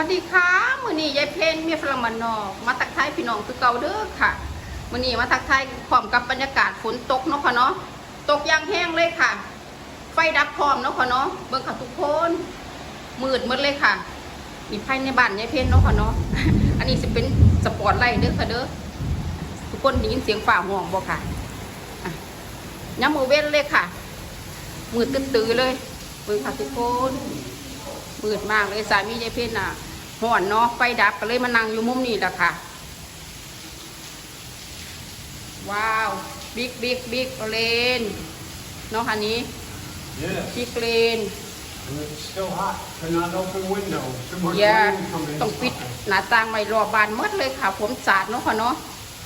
วัสดีค่ะมื้อนี้ยายเพนเมียฝรั่งมันนอกมาทักทายพี่น้องคือเก่าเด้อค่ะมื้อนี้มาทักทายพร้อมกับบรรยากาศฝนตกเนาะค่ะเนาะตกยางแห้งเลยค่ะ ไฟดับพร้อมเนาะค่ะเนาะเบิ่งค่ะทุกคนมืดหมดเลยค่ะนี่ภายในบ้านยายเพนเนาะค่ะเนาะอันนี้สิเป็นสปอร์ตไลท์เด้อค่ะเด้อทุกคนได้ยินเสียงฝ่าห่วงบ่ค่ะอะย้ำมือเว้นเลยค่ะ มืดตื้อเลยเบิ่งค่ะทุกคนมืดมากเลยสามียายเพชรน่ะ ห่อนเนาะไฟดับก็เลยมานั่งอยู่มุมนี้แหละค่ะ ว้าว บิ๊กบิ๊กบิ๊กเลนเนาะคันนี้ Yes, บิ๊กเลน and it's still hot. Cannot open windows. Too much อย่า wind coming ต้องปิด inside. หน้าต่างไว้รอบบานหมดเลยค่ะ ผมสาดเนาะค่ะเนาะ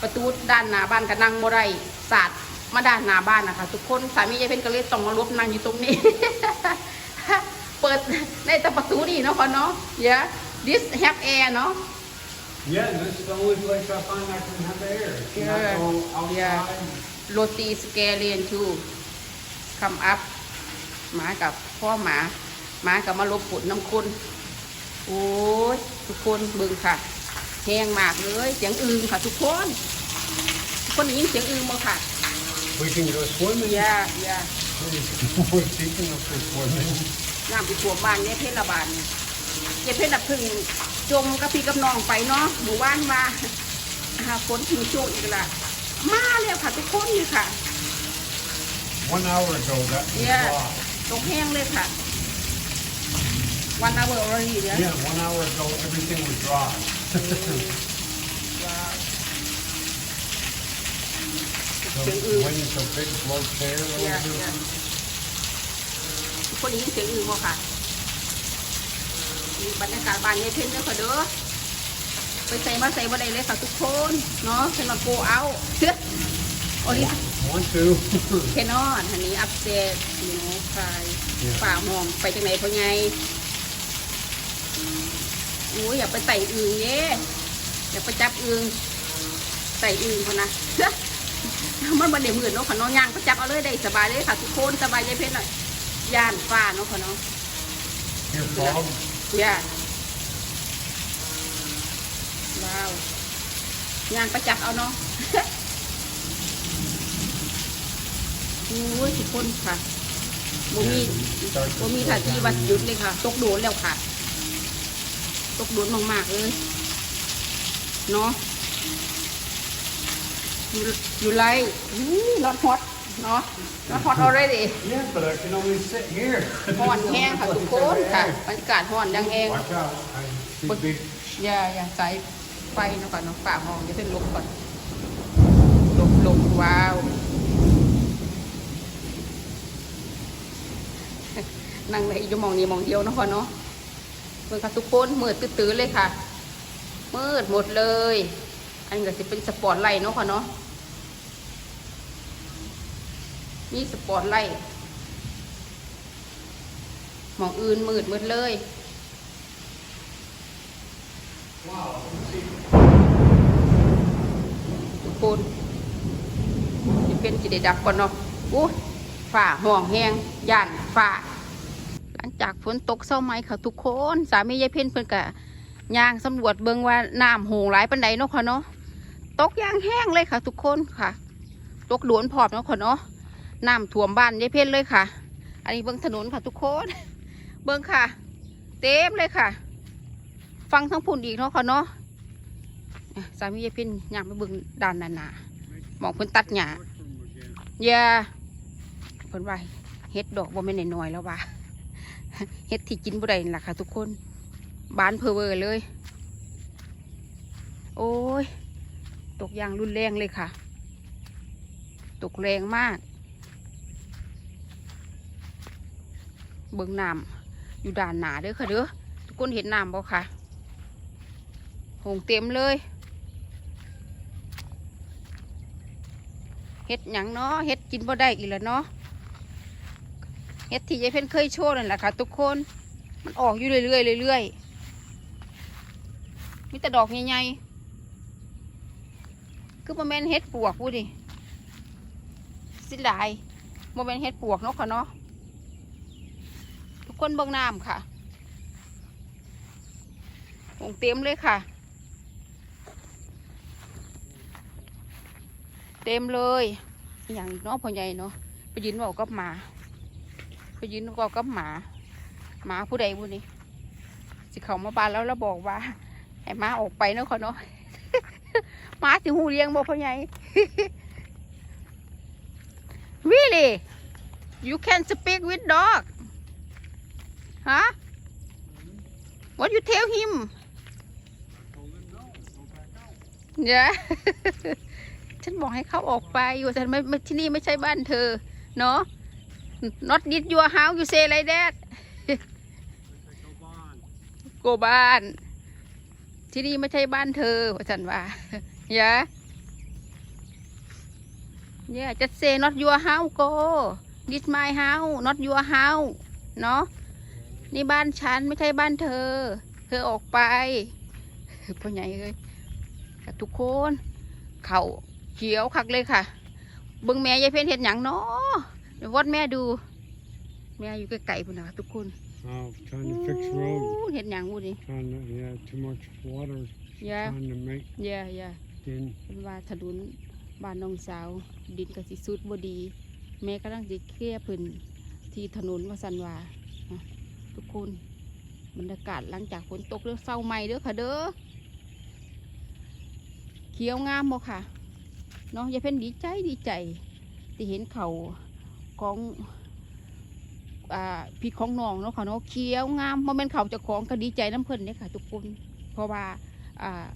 ประตูด้านหน้าบ้านก็นั่งบ่ได้สาดมาด้านหน้าบ้านนะคะทุกคนสามียายเพชรก็เลยต้องมาลบนั่งอยู่ตรงนี้ เปิดในแต่ประตูนี่เนาะค่ะเนาะ yeah this have air เนาะ Yeah, this is the only place I find I can have air. Cannot Yeah, go outside. yeah. โรตีสเกเลียนทูคำอัพหมากับพ่อหมาหมากับมาลบฝุ่นน้ำคุณโอ้ยทุกคนเบึงค่ะแห้งมากเลยเสียงอึงค่ะทุกคนทุกคนได้ยินเสียงอึงบ่ค่ะ We can go swimming. อย่าอย่า We're teaching us for swimming. น้ำไปท่วมบ้านเนี่ยเพชรระบาดเนี่ย เยเพชรดับพึ่งจมกับพี่กับน้องไปเนาะหมู่บ้านมาหาฝนถึงช่วงอีกละมาแล้วค่ะทุกคนนี่ค่ะ One hour ago, that was Yeah. dry. ตกแห้งเลยค่ะวันเอาเวอร์อรีเดี๋ยว Yeah, one hour ago, everything was dry. ว้าว The เสียงอึง wind so big, blows hair เดี๋ยว over เดี๋ยว here. ทุกคนได้ยินเสียงอึงบ่ค่ะนี่ บรรยากาศบ้านยายเพ็ญเด้อค่ะเด้อไปใส่มาใส่บ่ได้เลยค่ะทุกคนเนาะเป็นมาโกเอาเชื่อโอลิ Want to? แคนอนอันนี้อัพเซตยูโน่ไฟฝ่าห้องไปจังไหนพ่อไงโอ้ยอย่าไปไต่อึงเย่อย่าไปจับอึงไต่อึงเขานะ มันบันเดี๋ยวมือเนาะค่ะเน้องย่างก็จับเอาเลยได้สบายเลยค่ะทุกคนสบายใจเพชรหน่อยย่านฟ้าเนาะค่ะเนาะ Here, Bob. ย่านว้าวย่างประจับเอาเนาะโอ้ยทุกคนค่ะบ่มีบ่มีท่าที่ว่าหยุดเลยค่ะ ตกโดนแล้วค่ะ ตกโดนมากๆเลยเนาะอยู่อยู่ไรนอตฮอต เนาะนอตฮอต already Yeah, but I can only sit here. ห่อนแห้งค่ะทุกคนค่ะบรรยากาศห่อนยังแห้ง Watch out. I see big อย่าอย่าใส่ไฟเนาะก่อนเนาะฝ่ามองจะเป็นลมก่อนลมลมว้าว นั่งในอยู่มองนี้มองเดียวเนาะพ่อเนาะเมื่อค่ะทุกคนมืดตื้อๆเลยค่ะ มืดหมดเลย อันนี้ก็จะเป็นสปอร์ตไลท์เนาะค่ะเนาะ นี่สปอร์ตไลท์หมองอื่นมืดหมดเลยทุกคนจะเป็นจิได้ดับก่อนเนาะอู้ฝ่าห่วงแห้งย่านฝ่า หลังจากฝนตกเศร้าไหมค่ะทุกคน สามียายเพ่นเพิ่นกะย่างสำรวจเบิงว่าน้ำหงหลายปันใดเนาะค่ะเนาะตกย่างแห้งเลยค่ะ ทุกคนค่ะ ตกดวนพอมเนาะค่ะเนาะ น้ำท่วมบ้านยายเพ่นเลยค่ะ อันนี้เบิ่งถนนค่ะทุกคน เบิ่งค่ะ เต็มเลยค่ะ ฟังทั้งพุ่นอีกเนาะค่ะเนาะสามียายเพ่นย่างไปเบิ่งด้านหนาๆมองเพิ่นตัดหญ้าอย่าเพิ่นว่าเฮ็ดดอกบ่แม่นน้อยแล้วว่าเฮ็ดที่กินบ่ได้ล่ะค่ะ ทุกคนบานเพอเวอร์เลย โอ้ย ตกอย่างรุนแรงเลยค่ะ ตกแรงมาก เบิ่งน้ำอยู่ด่านหนาเด้อค่ะเด้อทุกคนเห็นน้ำบ่ค่ะหงเต็มเลยเฮ็ดหยังเนาะเฮ็ดกินบ่ได้อีกแล้วเนาะเฮ็ดที่ยายเพ่นเคยโชว์นั่นแหละค่ะ ทุกคนมันออกอยู่เรื่อยๆเรื่อยๆมีแต่ดอกใหญ่ๆคือประมาณเฮ็ดปวกพูดดิสิลายโมเป็นเห็ดปวกเนาะค่ะเนาะ คนเบิ่งน้ำค่ะคงเต็มเลยค่ะ เต็มเลยอย่างอีกเนาะพ่อใหญ่เนาะไปยืนบอกกับหมาไปยืนบอกกับหมา หมาผู้ใดผู้นี้สิเขามาบ้านแล้วแล้วบอกว่าให้หมาออกไปเนาะค่ะเนาะหมาสิหูเลี้ยงบอกพ่อใหญ่ really you can speak with dog huh what you tell him yeah ฉันบอกให้เขาออกไปอยู่แต่ไม่ที่นี่ไม่ใช่บ้านเธอ เนาะ not this your house you say like that Go on. โกบ้าน ที่นี่ไม่ใช่บ้านเธอว่าฉันว่าอย่าอย่าจะ say not your house go this my house not your house เนาะ นี่บ้านฉันไม่ใช่บ้านเธอ เธอออกไปพ่อใหญ่เอ้ยกับทุกคน เขาเขียวคักเลยค่ะเบิ่งแม่ยายเพ็ญเห็นหยังเนาะเดี๋ยววอดแม่ดู แม่อยู่ไกลๆพุ่นนะคะทุกคน Oh, trying to fix road. อู้เห็นหยังวูนี่ Trying to, yeah, too much water. Yeah. Trying to make เย่เย่ in. เป็นว่าถนนบ้านน้องสาว ดินกสิสุดบ่ดี แม่กำลังสิเคลียร์พื้นที่ถนนว่าสันว่าอะ ทุกคนบรรยากาศหลังจากฝนตกเด้องเศร้าใหม่เด้อค่ะเด้อเขียวงามบ่ค่ะเนาะยายเพ็ญดีใจดีใจที่เห็นเขาของอ่าพี่ของน้องเนาะค่ะเนาะเขียวงามโมเมนเขาเจะของก็ดีใจน้ำเพิ่นเนี่ยค่ะ ทุกคนเพราะว่าอ่า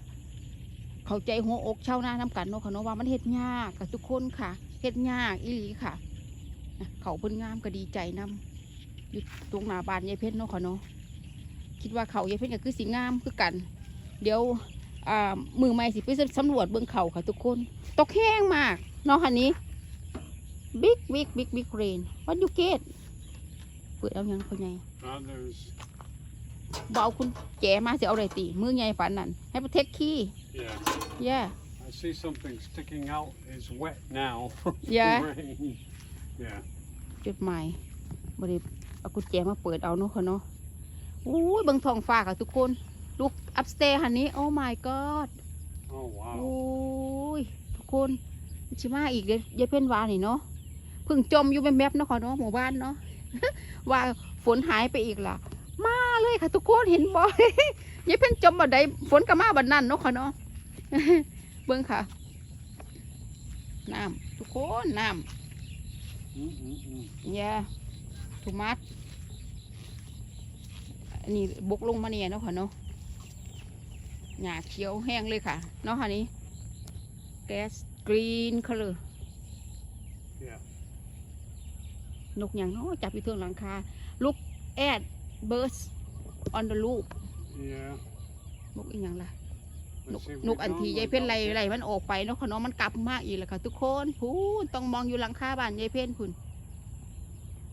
เข้าใจหัวอกชาวนาน้ำกันเนาะค่ะเนาะว่ามันเฮ็ดยากกับทุกคนค่ะเฮ็ดยากอีหลีค่ะเขาเพิ่นงามก็ดีใจนํ อยู่ตรงหน้าบ้านยายเพชรเนาะค่ะเนาะคิดว่าเขายายเพชรก็คือสีงามคือกัน เดี๋ยวอ่ามือใหม่สิไปสำรวจเบื้องเขาค่ะทุกคน ตกแห้งมากเนาะคันนี้บิ๊กบิ๊กบิ๊กบิ๊กเรนวัดยูเกตเปิดเอายังพ่อใหญ่ Others, บ่เอาคุณแจมาสิเอาอะไรตีมือใหญ่ปานนั้นให้ประเทศขี้ yeah. แย่ I see something sticking out. It's wet now. from Yeah. rain. Yeah. จดหมายบริ เอากุญแจมาเปิดเอาเนาะค่ะเนาะอู้ยเบิ่งท้องฟ้าค่ะทุกคน ลูกอัพสเตย์หันนี้โอ้ my god Oh, โอ้ wow. ยทุกคนชิมาอีกเดี๋ยวยายเพ่นวานี่เนาะเพิ่งจมอยู่แมบๆเนาะค่ะเนาะหมู่บ้านเนาะ ว่าฝนหายไปอีกล่ะ มาเลยค่ะทุกคนเห็นบ่ยายเพ่นจมบัดใดฝนก็มาบัดนั้นเนาะค่ะเนาะเบิ่งค่ะน้ำทุกคนน้ำ Mm-mm-mm. ยาถูมั ดอันนี้บกลงมาเนี่ยเนาะค่ะเนาะหญ้าเขียวแห้งเลยค่ะ เนาะค่ะนี้แก๊สกรีนคัลเลอร์ Yeah. นกอย่างเนาะจับอยู่เทิงหลังคาลูกแอดเบิร์สออนเดอะลูก Yeah. นกอีกอย่างล่ะน Let's ก see if น we กอันที found ยาย one เพ่นไร up ไร there. มันออกไปเนาะค่ะเนาะมันกลับมาอีกแล้วค่ะทุกคนพูนต้องมองอยู่หลังคาบ้านยายเพ่นพุ่น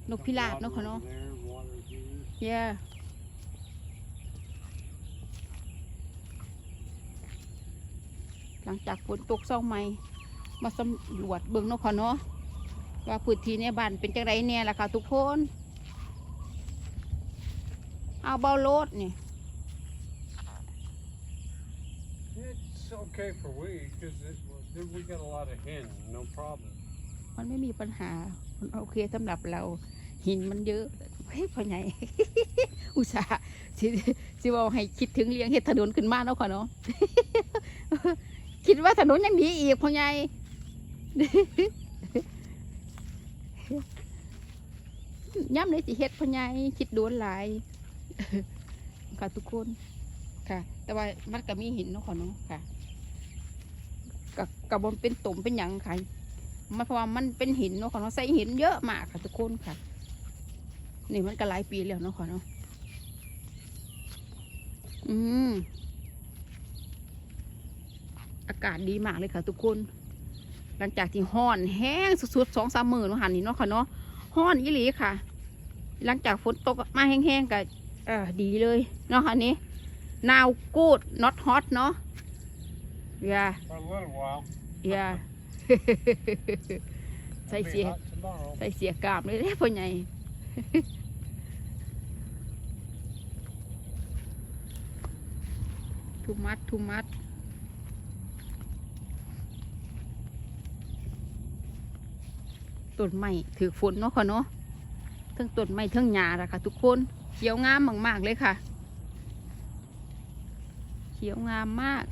นกพิราบเนาะค่ะ Water เนาะ there, water here. เย่หลังจากฝนตกเศร้าใหม่มาสำรวจเบิ่งเนาะค่ะเนาะว่าพื้นที่ในบ้านเป็นจังไรเนี่ยล่ะค่ะทุกคน เอาเบาโลดนี่ It's okay for we because we got a lot of hen. No problem. มันไม่มีปัญหา มันโอเคสำหรับเรา หินมันเยอะเฮ้ยพ่อใหญ่อุตส่าห์สิสิบอกให้คิดถึงเลี้ยงเห็ดถนนขึ้นมาเนาะค่ะเนาะคิดว่าถนนยังดีอีกพ่อใหญ่ย่ำเลยสิเฮ็ดพ่อใหญ่คิดโดนหลายค่ะทุกคนค่ะ แต่ว่ามันก็มีหินเนาะค่ะเนาะค่ะกับกับบนเป็นตุ่มเป็นหยังค่ะมันเพราะว่ามันเป็นหินเนาะค่ะเนาะใส่หินเยอะมากค่ะทุกคนค่ะ นี่มันก็หลายปีแล้วเนาะค่ะเนาะอืมอากาศดีมากเลยค่ะทุกคน หลังจากที่ห้อนแห้งสุดๆสองสามมือเนาหันนี่เนาะค่ะเนาะห้อนอีหลีค่ะ หลังจากฝนตกมาแห้งๆก็เออดีเลยเนาะค่ะนี้ now good not hot เนาะ yeah For a little while. yeah ใส่เสียใส่เสียกามเลยเด้พ่อใหญ่ ทุมัดทุมัดต้นไม้ถือฝนเนาะค่ะเนาะทั้งต้นไม้ทั้งหญ้าละค่ะ ทุกคนเขียวงามมากๆเลยค่ะ เขียวงามมาก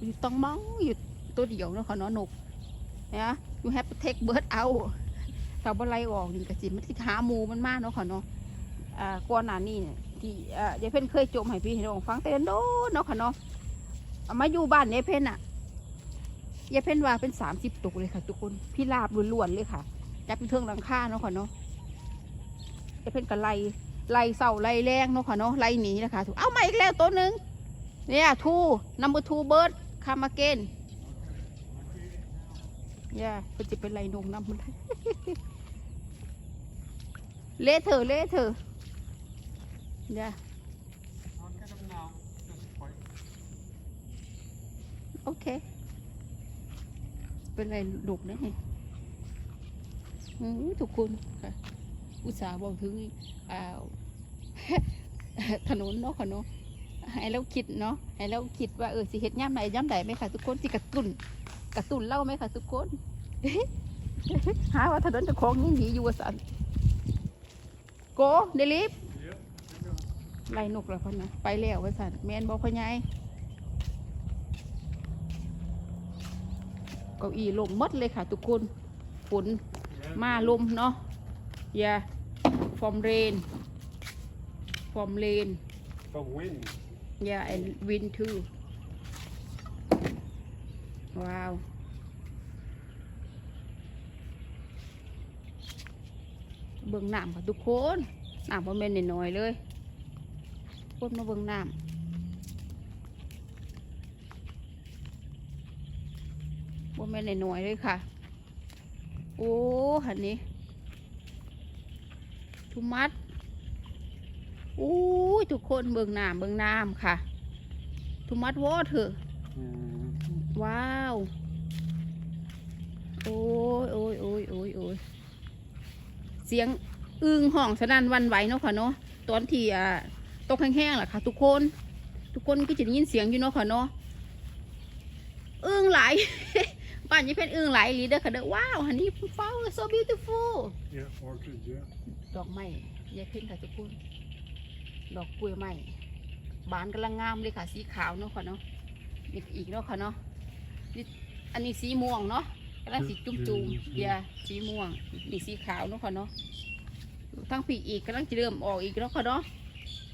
อยู่ต้องมองอยู่ตัวเดียวเนาะค่ะเนาะนกนะ you have to take bird out ถ้าบ่ไล่ออกนี่ก็สิมันสิหาหมูมันมากเนาะค่ะเนาะอ่าก่อนหน้านี้เนี่ย ที่อ่ายายเพ่นเคยจมให้พี่ให้น้องฟังแต่โดนเนาะค่ะเนาะมาอยู่บ้านยายเพ่นอะยายเพ่นว่าเป็นสามสิบตุกเลยค่ะ ทุกคนพี่ลาบล้วนๆเลยค่ะจับเป็นเทิงหลังคาเนาะค่ะเนาะยายเพ่นก็ไล่ไล่เสาไล่แรงเนาะค่ะเนาะไล่หนีนะคะถูกเอามาอีกแล้วตัวหนึ่งเนี่ยทูนัมเบอร์ทูเบิร์ดคามาเกนย่าเป็นจะเป็นไรนงน้ำมันเละเถอะเละเถอะ ย่า I'll get them now. Just wait. โอเคเป็นไรดุกนะนี่ทุกคนค่ะ อุตส่าห์บอกถึงอ่าถนนเนาะค่ะเนาะให้เราคิดเนาะให้เราคิดว่าเออสิเฮ็ดย่ำไหนย่ำไหนไหมค่ะทุกคนสิกระตุนกระตุนเล่าไหมค่ะทุกคนหาว่าถนนจะของยิ่งดีอยู่วสันโกเดลิฟ ไล่นกแล้วพ่อนะไปแล้วว่าสันแมนบอกพ่อใหญ่เก้าอี้ลมหมดเลยค่ะ ทุกคนฝน Yeah. มาลมเนาะอย่าฟอร์มเรนฟอร์มเรน From wind. อย่าไอวินทูว้าวเบิ่งน้ำค่ะทุกคนน้ำบ่แม่นน้อยๆเลย คนมาเบิ่งน้ำบ่แม่นน้อยๆเลยค่ะ โอ้หันนี้ทุมัดอู้ยทุกคนเบิ่งน้ำเบิ่งน้ำค่ะ ทุมัดวอเถอะ Mm. ว้าว โอ้ยโอ้ยโอ้ยโอ้ยโอ้ยเสียงอึงห้องสนั่นหวันไหวเนาะค่ะเนาะตอนที่อ่า ตกแห้งๆแหละค่ะ ทุกคน ทุกคนก็จะได้ยินเสียงอยู่เนาะค่ะเนาะอึงไหลายบ้านยี่เป็นอึงไหลายอีหลีเด้อค่ะเด้อว้าวฮันนี่ flower so beautiful Yeah, orchids, yeah. ดอกไม้ยายเพ่นค่ะทุกคนดอกกล้วยไม้บานกำลังงามเลยค่ะ สีขาวเนาะค่ะเนาะนี่อีกเนาะค่ะเนาะนี่อันนี้สีม่วงเนาะกำลังสีจุ่มจุ่มๆอย่าสีม่วงนี่สีขาวเนาะค่ะเนาะทั้งปีกอีกกำลังจะเริ่มออกอีกเนาะค่ะเนาะ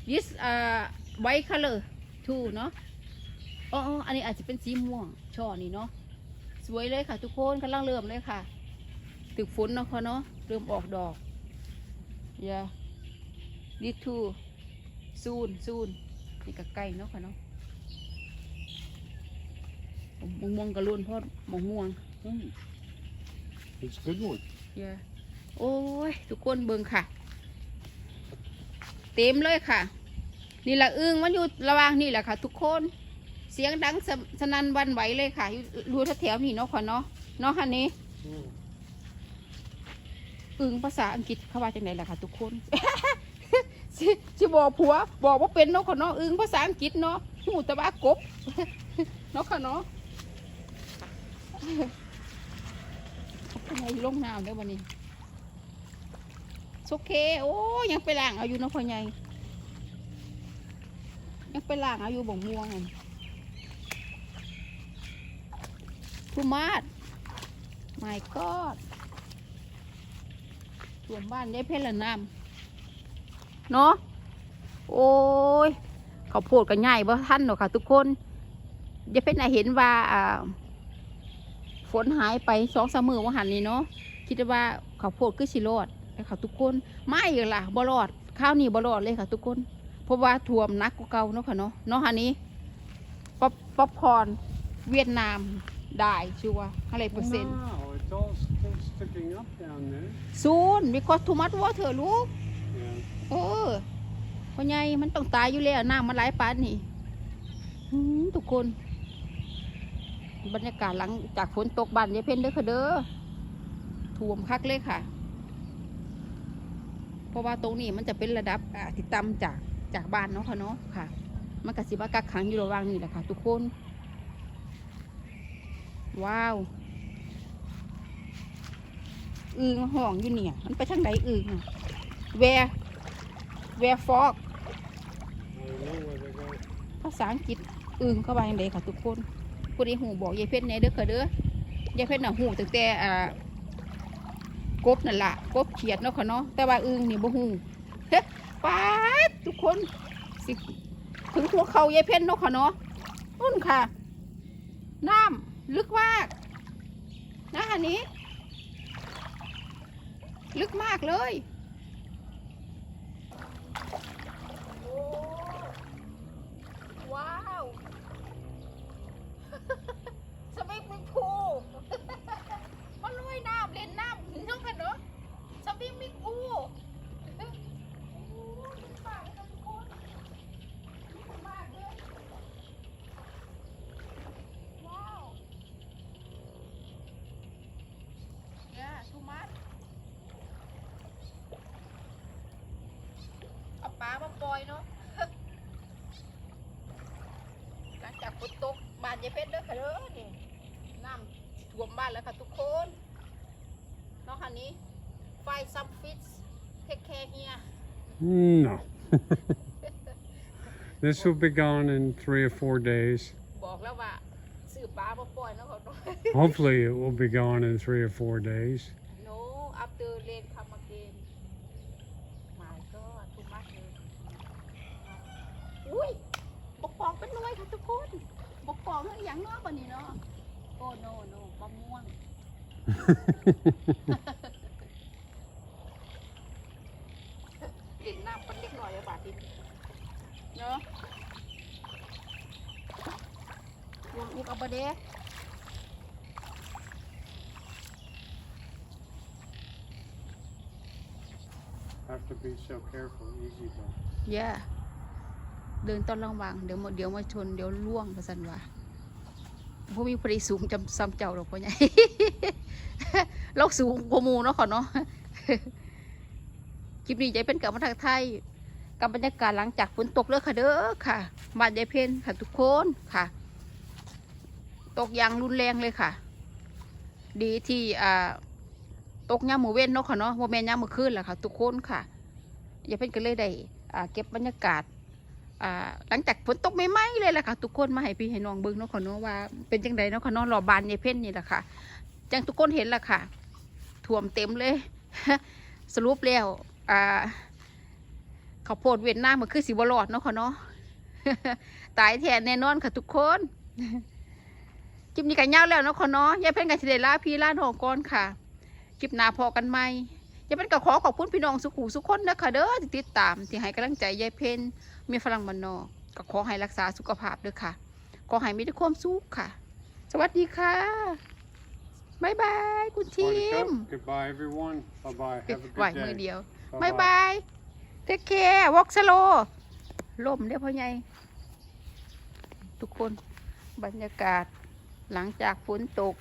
this uh white color too เนาะอ๋ออ๋ออันนี้อาจจะเป็นสีม่วง ช่อนี่เนาะ สวยเลยค่ะ ทุกคนกำลังเริ่มเลยค่ะถึกฝนเนาะค่ะเนาะ เริ่มออกดอก yeah this too soon soon นี่ก็ใกล้เนาะค่ะเนาะมะม่วงกระลุนเพราะมะม่วง Mm. It's a good one. เยโอ้ย ทุกคนเบิ่งค่ะ เต็มเลยค่ะ นี่ละอึ้งมันอยู่ระหว่างนี่แหละค่ะ ทุกคน เสียงดังสสนันหวันไหวเลยค่ะอยู่รู้แถวๆนี่เนาะค่ะเนาะเนาะค่ะนี้ Mm. อึ้งภาษาอังกฤษเขาว่าจังไดล่ะค่ะ ทุกคนสิสิบอกผัว บอกว่าเป็นเนาะค่ะเนาะอึ้งภาษาอังกฤษเนาะหูแตะว่ากบเนาะค่ะเนาะทำไมลงน้ำได้วันนี้ โอเค โอ้ยังไปล้างเอาอยู่นะพ่อใหญ่ยังไปล้างเอาอยู่บ่งม่วงอันทุมาด my god ส่วนบ้านยายเพชรลน้ำเนาะโอ้ยเขาวโพดกันง่ายบ่ท่านหรอกค่ะ ทุกคนยาเพชรน่ะเห็นว่าฝนหายไปสองสามมือว่าหันนี่เนาะคิดว่าเขาวโพดก็สิรอด แต่เขาทุกคนไม่อีกล่ะบ่รอดข้าวนี่บ่รอดเลยค่ะทุกคนเพราะว่าท่วมหนักกว่าเก่าเนาะค่ะเนาะเนาะหันนี้ป๊อปป๊อปคอร์นเวียดนามได้ชัวอะไรเปอร์เซ็นต์ Wow, it's all still sticking up down there. ซูนมีคอทูมัสวอเถอะลูก Yeah. เออพ่อใหญ่มันต้องตายอยู่แล้วน้ำมันไหลปานนี่หืมทุกคน บรรยากาศหลังจากฝนตกบันยายเพ็ญเด้อค่ะเด้อทท่วมคักเลยค่ะ เพราะว่าตรงนี้มันจะเป็นระดับอ่าที่ต่ำจากจากบ้านเนาะค่ะเนาะค่ะ มันกะสิบกักขังอยู่ระหว่างนี้แหละค่ะทุกคน ว้าวอึงห้องอยู่เนี่ย มันไปทางใดอึงแวร์แวร์ฟอกภาษาอังกฤษอึงเข้าไปยังไงค่ะทุกคนผู้ใดหูบอกยายเพชรแหน่เด้อค่ะเด้อยายเพชรน่ะหูตั้งแต่อ่า กบนั่นละกบเขียดเนาะค่ะเนาะแต่ว่าอึงนี่บ่หูเฮ้ป้าดทุกคนสิถึงหัวเขายายเพชรเนาะค่ะเนาะนุ่นค่ะ น้ำลึกมากนะอันนี้ ลึกมากเลยโอ้ว้าว สวิมมิ่งพูล มาลุยน้ำเล่นน้ำถึงเท่ากันเนาะสวิมมิ่งพูลโอ้ยปากกันทุกคนดีมากเลยว้าว Yeah, too much เอาปลามาปล่อยเนาะ หลังจากฝนตกบ้าน ยายเพชรเด้อค่ะเด้อนี่น้ำท่วมบ้านแล้วค่ะทุกคนเนาะค่ะนี้ find some fish take care here No. this will be gone in three or four days. บอกแล้วว่าซื้อปลามาปล่อยเนาะค่ะเนาะ Hopefully, it will be gone in three or four days. no after rain come again my god too much เลยอุ้ยบกปองเป็นหน่วยค่ะทุกคน บกปองเรื่องอย่างเนาะบันนี้เนาะโอ้ no no มะม่วงเล่นน้ำเป็นเล็กหน่อยอะบาดดินเนาะวงอุกเอาบะเดะ Have to be so careful. Easy though. ย่า เดินตอนระวังเดี๋ยวมาเดี๋ยวมาชนเดี๋ยวล่วงประสันว่าพวกมีพอดีสูงจำซ้ำเจ้าหรอกพ่อใหญ่เราสูงกว่ามูเนาะขอเนาะคลิปนี้ใจเป็นกับมาทางไทยกับบรรยากาศหลังจากฝนตกเลยค่ะเด้อค่ะบ้านยายเพนค่ะทุกคนค่ะ ตกอย่างรุนแรงเลยค่ะ ดีที่อ่าตกย่ามมือเว้นเนาะค่ะเนาะโมแมนย่ามมือคืนแหละค่ะ ทุกคนค่ะยายเพนก็เลยได้อ่าเก็บบรรยากาศ หลังจากฝนตกไม่ไหมเลยแหละค่ะ ทุกคนมาให้พี่ให้น้องเบิ่งเนาะค่ะเนาะว่าเป็นจังไดเนาะค่ะเนาะรอบานยายเพ่นนี่แหละค่ะจังทุกคนเห็นแหละค่ะท่วมเต็มเลย สรุปแล้วอ่าข้าวโพดเวียดนามมันคือสิบรอดเนาะค่ะเนาะตายแทนแน่นอนค่ะทุกคนคลิปนี้กันยาวแล้วเนาะค่ะเนาะยายเพ่นกับสิเดล่าพี่ล่าน้องก่อนค่ะคลิปหน้าพอกันไหม ยายเพ่นก็ขอขอบคุณพี่น้องสุขุสุขคนนะคะเด้อที่ติดตามที่ให้กำลังใจยายเพ่นมีฝรั่งมันนอกก็ขอให้รักษาสุขภาพเด้อค่ะ ขอให้มีแต่ความสุขค่ะ สวัสดีค่ะบ๊ายบายคุณทีม Buttercup, Goodbye, everyone. Bye bye. ปิด Have a ไหว good มือ day. เดียว Bye-bye. บายบายเทคแคร์วอกสโลล่มเด้อพ่อใหญ่ทุกคนบรรยากาศหลังจากฝนตก